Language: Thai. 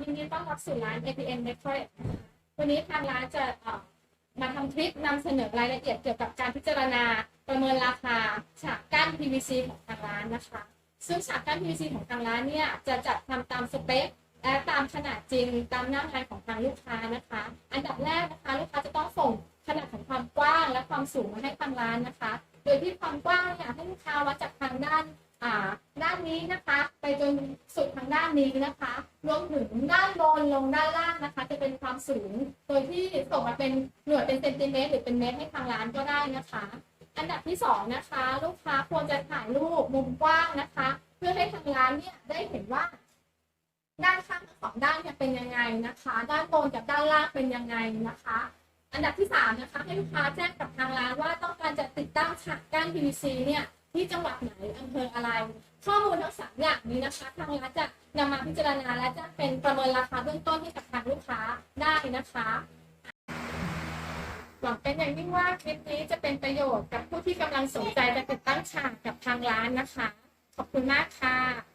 ยินดีต้อนรับสู่ร้าน APN Decorate นะคะวันนี้ทางร้านจะมาทำคลิปนำเสนอรายละเอียดเกี่ยวกับการพิจารณาประเมินราคาฉากกั้น PVC ของทางร้านนะคะ ซึ่งฉากกั้น PVC ของทางร้านเนี่ยจะจัดทำตามสเปคและตามขนาดจริงตามหน้างานของทางลูกค้านะคะ อันดับแรกนะคะลูกค้าจะต้องส่งขนาดของความกว้างและความสูงมาให้ทางร้านนะคะ โดยที่ความกว้างเนี่ยให้ลูกค้าวัดจากทางด้านอ่า ด้านนี้นะคะ ไปจนสุดทางด้านนี้นะคะ รวมถึงด้านบนลงด้านล่างนะคะ จะเป็นความสูง โดยที่ส่งมาเป็นหน่วยเป็นเซนติเมตรหรือเป็นเมตรให้ทางร้านก็ได้นะคะ อันดับที่สองนะคะ ลูกค้าควรจะถ่ายรูปมุมกว้างนะคะ เพื่อให้ทางร้านเนี่ยได้เห็นว่า ด้านข้างทั้งสองด้านเนี่ยเป็นยังไงนะคะ ด้านบนกับด้านล่างเป็นยังไงนะคะอันดับที่สามนะคะให้ลูกค้าแจ้งกับทางร้านว่าต้องการจะติดตั้งฉากกั้น PVC เนี่ย ที่จังหวัดไหนอำเภออะไร ข้อมูลทั้งสามอย่างนี้นะคะทางร้านจะนำมาพิจารณาและจะเป็นประเมินราคาเบื้องต้นให้กับทางลูกค้าได้นะคะหวังเป็นอย่างยิ่งว่าคลิปนี้จะเป็นประโยชน์กับผู้ที่กำลังสนใจจะติดตั้งฉากกับทางร้านนะคะ ขอบคุณมากค่ะ